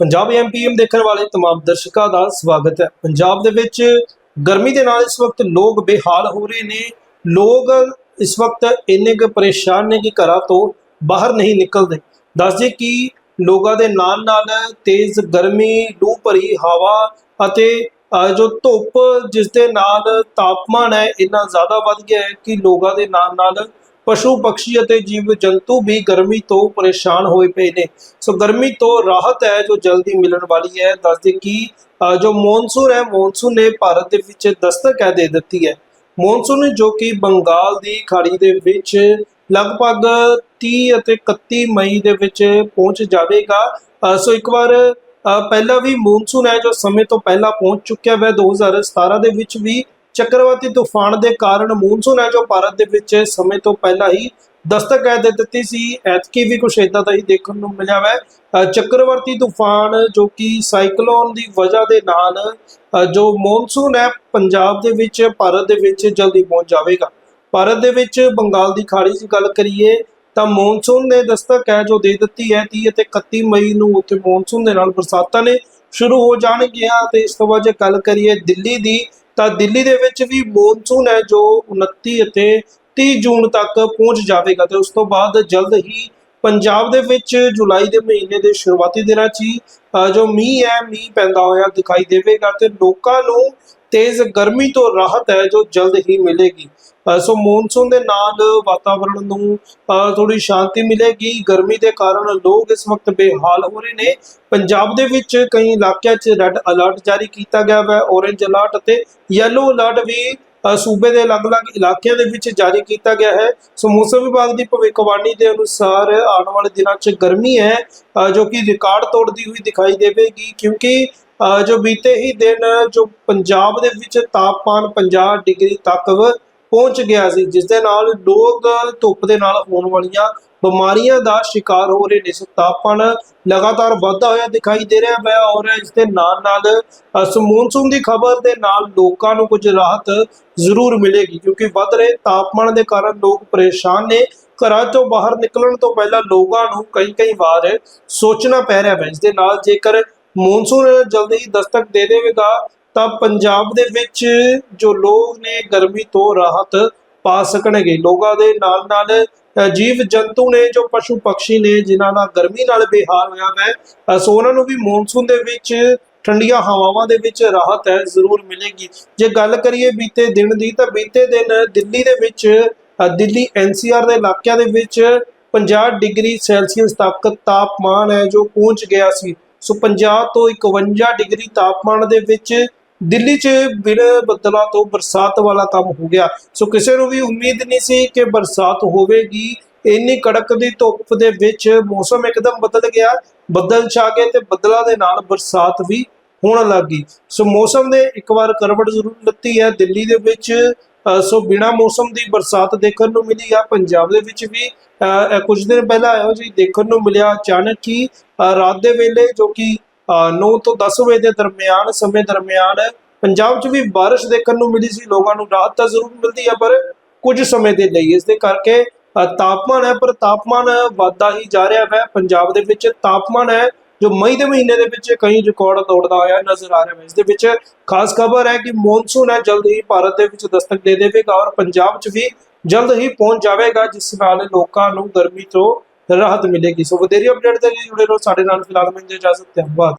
ਪੰਜਾਬ ਐਮਪੀਐਮ ਦੇਖਣ ਵਾਲੇ तमाम ਦਰਸ਼ਕਾਂ ਦਾ ਸਵਾਗਤ ਹੈ ਪੰਜਾਬ ਦੇ ਵਿੱਚ ਗਰਮੀ ਦੇ ਨਾਲ ਇਸ ਵਕਤ ਲੋਕ ਬੇਹਾਲ ਹੋ ਰਹੇ ਨੇ ਲੋਕ ਇਸ ਵਕਤ ਇੰਨੇ ਕੁ ਪਰੇਸ਼ਾਨ ਨੇ ਕਿ ਘਰਾਂ ਤੋਂ ਬਾਹਰ ਨਹੀਂ ਨਿਕਲਦੇ ਦੱਸਦੇ ਕਿ ਲੋਕਾਂ ਦੇ ਨਾਲ ਨਾਲ ਤੇਜ਼ ਗਰਮੀ ਲੂ ਭਰੀ ਹਵਾ ਅਤੇ ਅ, ਜੋ ਧੁੱਪ ਜਿਸ ਦੇ ਨਾਲ ਤਾਪਮਾਨ ਹੈ ਇੰਨਾ ਜ਼ਿਆਦਾ ਵੱਧ ਗਿਆ ਹੈ ਕਿ ਲੋਕਾਂ ਦੇ ਨਾਲ ਨਾਲ ਪਸ਼ੂ ਪਕਸ਼ੀ ਅਤੇ ਜੀਵ ਜੰਤੂ ਵੀ ਗਰਮੀ ਤੋਂ ਪਰੇਸ਼ਾਨ ਹੋਏ ਪਏ ਨੇ। ਸੋ ਗਰਮੀ ਤੋਂ ਰਾਹਤ ਹੈ ਜੋ ਜਲਦੀ ਮਿਲਣ ਵਾਲੀ ਹੈ। ਦੱਸਦੇ ਕਿ ਜੋ ਮੌਨਸੂਨ ਹੈ ਮੌਨਸੂਨ ਨੇ ਭਾਰਤ ਦੇ ਵਿੱਚ ਦਸਤਕ ਹੈ ਦੇ ਦਿੱਤੀ ਹੈ। ਮੌਨਸੂਨ ਜੋ ਕਿ ਬੰਗਾਲ ਦੀ ਖਾੜੀ ਦੇ ਵਿੱਚ ਲਗਭਗ 30 ਅਤੇ 31 ਮਈ ਦੇ ਵਿੱਚ ਪਹੁੰਚ ਜਾਵੇਗਾ। ਸੋ ਇੱਕ ਵਾਰ ਅ, ਪਹਿਲਾਂ ਵੀ ਮੌਨਸੂਨ ਹੈ ਜੋ ਸਮੇਂ ਤੋਂ ਪਹਿਲਾਂ ਪਹੁੰਚ ਚੁੱਕਿਆ ਹੈ 2017 ਦੇ ਵਿੱਚ ਵੀ ਚੱਕਰਵਾਤੀ ਤੂਫਾਨ ਦੇ ਕਾਰਨ ਮੌਨਸੂਨ ਹੈ, ਜੋ ਭਾਰਤ ਦੇ ਵਿੱਚ ਸਮੇਂ ਤੋਂ ਪਹਿਲਾਂ ਹੀ ਦਸਤਕ ਹੈ ਦੇ ਦਿੱਤੀ ਸੀ। ਐਤਕੀ ਵੀ ਕੁਛ ਇਦਾਂ ਦਾ ਹੀ ਦੇਖਣ ਨੂੰ ਮਿਲਿਆ ਹੈ ਚੱਕਰਵਰਤੀ ਤੂਫਾਨ, ਜੋ ਕਿ ਸਾਈਕਲੋਨ ਦੀ ਵਜ੍ਹਾ ਦੇ ਨਾਲ ਜੋ ਮੌਨਸੂਨ ਹੈ, ਪੰਜਾਬ ਦੇ ਵਿੱਚ, ਭਾਰਤ ਦੇ ਵਿੱਚ ਜਲਦੀ ਪਹੁੰਚ ਜਾਵੇਗਾ। ਭਾਰਤ ਦੇ ਵਿੱਚ ਬੰਗਾਲ ਦੀ ਖਾੜੀ ਦੀ ਗੱਲ ਕਰੀਏ, ਤਾਂ ਮੌਨਸੂਨ ਨੇ ਦਸਤਕ ਹੈ ਜੋ ਦੇ ਦਿੱਤੀ ਹੈ 30 ਅਤੇ 31 ਮਈ ਨੂੰ ਉੱਥੇ ਮੌਨਸੂਨ ਦੇ ਨਾਲ ਬਰਸਾਤਾਂ ਨੇ ਸ਼ੁਰੂ ਹੋ ਜਾਣਗੀਆਂ। ਤੇ ਇਸ ਤੋਂ ਬਾਅਦ ਜੇ ਗੱਲ ਕਰੀਏ ਦਿੱਲੀ ਦੀ ਤਾਂ ਦਿੱਲੀ ਦੇ ਵਿੱਚ ਵੀ ਮੌਨਸੂਨ ਹੈ ਜੋ 29 ਅਤੇ 30 ਜੂਨ ਤੱਕ ਪਹੁੰਚ ਜਾਵੇਗਾ ਤੇ ਉਸ ਤੋਂ ਬਾਅਦ ਜਲਦ ਹੀ ਪੰਜਾਬ ਦੇ ਵਿੱਚ ਜੁਲਾਈ ਦੇ ਮਹੀਨੇ ਦੇ ਸ਼ੁਰੂਆਤੀ ਦਿਨਾਂ 'ਚ ਹੀ ਜੋ ਮੀਂਹ ਹੈ, ਮੀਂਹ ਪੈਂਦਾ ਹੋਇਆ ਦਿਖਾਈ ਦੇਵੇਗਾ ਤੇ ਲੋਕਾਂ ਨੂੰ ਤੇਜ਼ ਗਰਮੀ ਤੋਂ ਰਾਹਤ ਹੈ ਜੋ ਜਲਦ ਹੀ ਮਿਲੇਗੀ। ਸੋ ਮੌਨਸੂਨ ਦੇ ਨਾਲ ਵਾਤਾਵਰਣ ਨੂੰ ਥੋੜੀ ਸ਼ਾਂਤੀ ਮਿਲੇਗੀ। ਗਰਮੀ ਦੇ ਕਾਰਨ ਲੋਕ ਇਸ ਵਕਤ ਬੇਹਾਲ ਹੋ ਰਹੇ ਨੇ। ਪੰਜਾਬ ਦੇ ਵਿੱਚ ਕਈ ਇਲਾਕਿਆਂ 'ਚ ਰੈੱਡ ਅਲਰਟ ਜਾਰੀ ਕੀਤਾ ਗਿਆ ਹੈ ਔਰੇਂਜ ਅਲਰਟ ਅਤੇ ਯੈਲੋ ਅਲਰਟ ਵੀ ਸੂਬੇ ਦੇ ਅਲੱਗ-ਅਲੱਗ ਇਲਾਕਿਆਂ ਦੇ ਵਿੱਚ ਜਾਰੀ ਕੀਤਾ ਗਿਆ ਹੈ। ਸੋ ਮੌਸਮ ਵਿਭਾਗ ਦੀ ਭਵਿੱਖਬਾਣੀ ਦੇ ਅਨੁਸਾਰ ਆਉਣ ਵਾਲੇ ਦਿਨਾਂ 'ਚ ਗਰਮੀ ਹੈ ਜੋ ਕਿ ਰਿਕਾਰਡ ਤੋੜਦੀ ਹੋਈ ਦਿਖਾਈ ਦੇਵੇਗੀ। ਕਿਉਂਕਿ ਜੋ ਬੀਤੇ ਹੀ ਦਿਨ ਜੋ ਪੰਜਾਬ ਦੇ ਵਿੱਚ ਤਾਪਮਾਨ 50 ਡਿਗਰੀ ਤੱਕ ਪਹੁੰਚ ਗਿਆ ਸੀ ਜਿਸ ਦੇ ਨਾਲ ਲੋਕ ਧੁੱਪ ਦੇ ਨਾਲ ਹੋਣ ਵਾਲੀਆਂ ਬਿਮਾਰੀਆਂ ਦਾ ਸ਼ਿਕਾਰ ਹੋ ਰਹੇ ਨੇ। ਸੋ ਤਾਪਮਾਨ ਲਗਾਤਾਰ ਵੱਧਦਾ ਹੋਇਆ ਦਿਖਾਈ ਦੇ ਰਿਹਾ ਹੈ ਔਰ ਇਸ ਦੇ ਨਾਲ ਨਾਲ ਅ, ਦੀ ਖਬਰ ਦੇ ਨਾਲ ਲੋਕਾਂ ਨੂੰ ਕੁਝ ਰਾਹਤ ਜ਼ਰੂਰ ਮਿਲੇਗੀ ਕਿਉਂਕਿ ਵੱਧ ਰਹੇ ਤਾਪਮਾਨ ਦੇ ਕਾਰਨ ਲੋਕ ਪਰੇਸ਼ਾਨ ਨੇ। ਘਰਾਂ ਤੋਂ ਬਾਹਰ ਨਿਕਲਣ ਤੋਂ ਪਹਿਲਾਂ ਲੋਕਾਂ ਨੂੰ ਕਈ ਕਈ ਵਾਰ ਸੋਚਣਾ ਪੈ ਰਿਹਾ ਹੈ ਇਸ ਦੇ ਨਾਲ ਜੇਕਰ ਮੌਨਸੂਨ ਜਲਦੀ ਦਸਤਕ ਦੇ ਦੇਵੇਗਾ ਤਾਂ ਪੰਜਾਬ ਦੇ ਵਿੱਚ ਜੋ ਲੋਕ ਨੇ ਗਰਮੀ ਤੋਂ ਰਾਹਤ ਪਾ ਸਕਣਗੇ ਲੋਕਾਂ ਦੇ ਨਾਲ ਨਾਲ ਜੀਵ ਜੰਤੂ ਨੇ ਜੋ ਪਸ਼ੂ ਪੰਛੀ ਨੇ ਜਿਨ੍ਹਾਂ ਦਾ ਗਰਮੀ ਨਾਲ ਬੇਹਾਲ ਹੋਇਆ ਹੈ ਸੋ ਉਹਨਾਂ ਨੂੰ ਵੀ ਮੌਨਸੂਨ ਦੇ ਵਿੱਚ ਠੰਡੀਆਂ ਹਵਾਵਾਂ ਦੇ ਵਿੱਚ ਰਾਹਤ ਹੈ ਜ਼ਰੂਰ ਮਿਲੇਗੀ। ਜੇ ਗੱਲ ਕਰੀਏ ਬੀਤੇ ਦਿਨ ਦੀ ਤਾਂ ਬੀਤੇ ਦਿਨ ਦਿੱਲੀ ਦੇ ਵਿੱਚ ਅ, ਦਿੱਲੀ ਐਨਸੀਆਰ ਦੇ ਇਲਾਕਿਆਂ ਦੇ ਵਿੱਚ 50 ਡਿਗਰੀ ਸੈਲਸੀਅਸ ਤੱਕ ਤਾਪਮਾਨ ਹੈ ਜੋ ਪਹੁੰਚ ਗਿਆ ਸੀ। ਸੋ 50 ਤੋਂ 51 ਡਿਗਰੀ ਤਾਪਮਾਨ ਦੇ ਵਿੱਚ ਦਿੱਲੀ 'ਚ ਬਿਨਾਂ ਬੱਦਲਾਂ ਤੋਂ ਬਰਸਾਤ ਵਾਲਾ ਕੰਮ ਹੋ ਗਿਆ। ਸੋ ਕਿਸੇ ਨੂੰ ਵੀ ਉਮੀਦ ਨਹੀਂ ਸੀ ਕਿ ਬਰਸਾਤ ਹੋਵੇਗੀ। ਇੰਨੀ ਕੜਕ ਦੀ ਧੁੱਪ ਦੇ ਵਿੱਚ ਮੌਸਮ ਇੱਕਦਮ ਬਦਲ ਗਿਆ। ਬੱਦਲ ਛਾ ਗਏ ਤੇ ਬੱਦਲਾਂ ਦੇ ਨਾਲ ਬਰਸਾਤ ਵੀ ਹੋਣ ਲੱਗ ਗਈ। ਸੋ ਮੌਸਮ ਨੇ ਇੱਕ ਵਾਰ ਕਰਵਟ ਜ਼ਰੂਰ ਲੱਤੀ ਹੈ ਦਿੱਲੀ ਦੇ ਵਿੱਚ। ਸੋ ਬਿਨਾ ਮੌਸਮ ਦੀ ਬਰਸਾਤ ਦੇਖਣ ਨੂੰ ਮਿਲੀ ਆ। ਪੰਜਾਬ ਦੇ ਵਿੱਚ ਵੀ ਕੁਝ ਦਿਨ ਪਹਿਲਾਂ ਇਹੋ ਜਿਹੀ ਦੇਖਣ ਨੂੰ ਮਿਲਿਆ ਅਚਾਨਕ ਹੀ ਰਾਤ ਦੇ ਵੇਲੇ ਜੋ ਕਿ 9 ਤੋਂ 10 ਵਜੇ ਦੇ ਦਰਮਿਆਨ, ਸਮੇਂ ਦਰਮਿਆਨ ਪੰਜਾਬ 'ਚ ਵੀ ਬਾਰਿਸ਼ ਦੇਖਣ ਨੂੰ ਮਿਲੀ ਸੀ, ਲੋਕਾਂ ਨੂੰ ਰਾਹਤ ਤਾਂ ਜ਼ਰੂਰ ਮਿਲਦੀ ਹੈ ਪਰ ਕੁਝ ਸਮੇਂ ਦੇ ਲਈ ਇਸ ਦੇ ਕਰਕੇ ਤਾਪਮਾਨ ਹੈ, ਪਰ ਤਾਪਮਾਨ ਵੱਧਦਾ ਹੀ ਜਾ ਰਿਹਾ ਹੈ ਪੰਜਾਬ ਦੇ ਵਿੱਚ ਤਾਪਮਾਨ ਹੈ, ਜੋ ਮਈ ਦੇ ਮਹੀਨੇ ਦੇ ਵਿੱਚ ਕਈ ਰਿਕਾਰਡ ਤੋੜਦਾ ਹੋਇਆ ਨਜ਼ਰ ਆ ਰਿਹਾ ਹੈ ਇਸ ਦੇ ਵਿੱਚ ਖਾਸ ਖਬਰ ਹੈ ਕਿ ਮੌਨਸੂਨ ਹੈ, ਜਲਦ ਹੀ ਭਾਰਤ ਦੇ ਵਿੱਚ ਦਸਤਕ ਦੇ ਦੇਵੇਗਾ ਔਰ ਪੰਜਾਬ 'ਚ ਵੀ ਜਲਦ ਹੀ ਪਹੁੰਚ ਜਾਵੇਗਾ, ਜਿਸ ਨਾਲ ਲੋਕਾਂ ਨੂੰ ਗਰਮੀ ਤੋਂ ਰਾਹਤ ਮਿਲੇਗੀ। ਸੋ ਵਧੇਰੀ ਅਪਡੇਟ ਦੇ ਲਈ ਜੁੜੇ ਰਹੋ, ਸਾਡੇ ਨਾਲ ਫਿਲਹਾਲ ਮੈਨੂੰ ਇਜਾਜ਼ਤ ਧੰਨਵਾਦ।